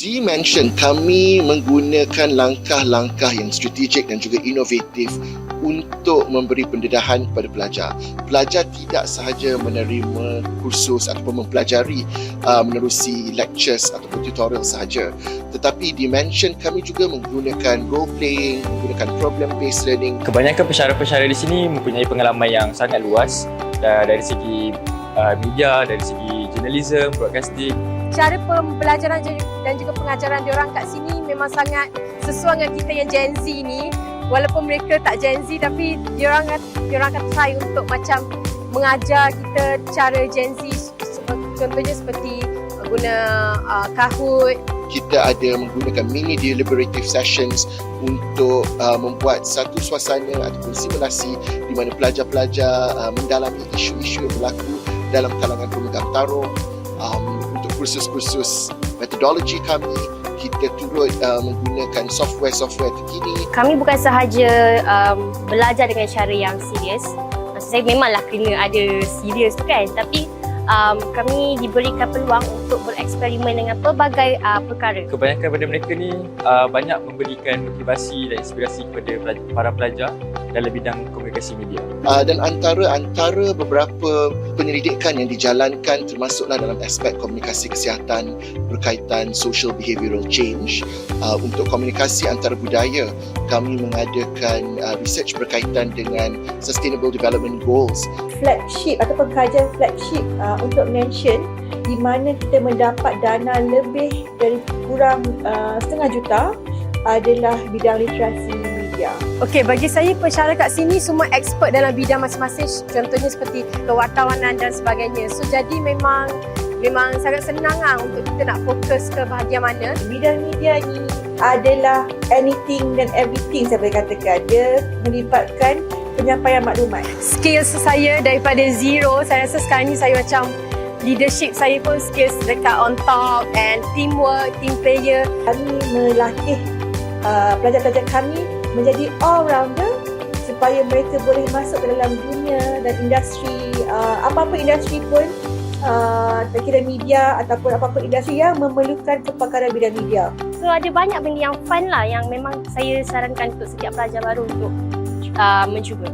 Di Mention kami menggunakan langkah-langkah yang strategik dan juga inovatif untuk memberi pendedahan kepada pelajar. Pelajar tidak sahaja menerima kursus ataupun mempelajari uh, menerusi lectures ataupun tutorial sahaja. Tetapi di Mention kami juga menggunakan role playing, menggunakan problem based learning Kebanyakan pensyarah-pensyarah di sini mempunyai pengalaman yang sangat luas uh, dari segi uh, media, dari segi journalism, broadcasting. Cara pembelajaran dan juga pengajaran diorang kat sini memang sangat sesuai dengan kita yang Gen Z ni. Walaupun mereka tak Gen Z tapi diorang diorang akan try untuk macam mengajar kita cara Gen Z contohnya seperti guna uh, Kahoot. Kita ada menggunakan mini deliberative sessions untuk uh, membuat satu suasana ataupun simulasi di mana pelajar-pelajar uh, mendalami isu-isu yang berlaku dalam kalangan pemegang tarung um, kursus-kursus metodologi kami kita turut uh, menggunakan software-software terkini kami bukan sahaja um, belajar dengan cara yang serius. Maksud saya memanglah kena ada serius tu kan. Tapi um, kami diberikan peluang untuk bereksperimen dengan pelbagai uh, perkara. Kebanyakan daripada mereka ni uh, banyak memberikan motivasi dan inspirasi kepada pelajar, para pelajar dalam bidang komunikasi media. uh, dan antara antara beberapa penyelidikan yang dijalankan termasuklah dalam aspek komunikasi kesihatan berkaitan social behavioural change uh, untuk komunikasi antara budaya kami mengadakan uh, research berkaitan dengan sustainable development goals flagship ataupun kajian flagship uh, untuk mention di mana kita mendapat dana lebih dari kurang uh, setengah juta adalah bidang literasi. Okey, bagi saya pensyarah kat sini semua expert dalam bidang masing-masing. Contohnya seperti kewartawanan dan sebagainya. So jadi memang memang sangat senang lah untuk kita nak fokus ke bahagian mana. Bidang media ni adalah anything dan everything saya boleh katakan. Dia melibatkan penyampaian maklumat. Skills saya daripada zero, saya rasa sekarang ni saya macam leadership saya pun skills dekat on top and teamwork, team player. Kami melatih uh, pelajar-pelajar kami menjadi all-rounder supaya mereka boleh masuk ke dalam dunia dan industri uh, apa-apa industri pun uh, tak kira media ataupun apa-apa industri yang memerlukan kepakaran bidang media. So ada banyak benda yang fun lah yang memang saya sarankan untuk setiap pelajar baru untuk uh, mencuba.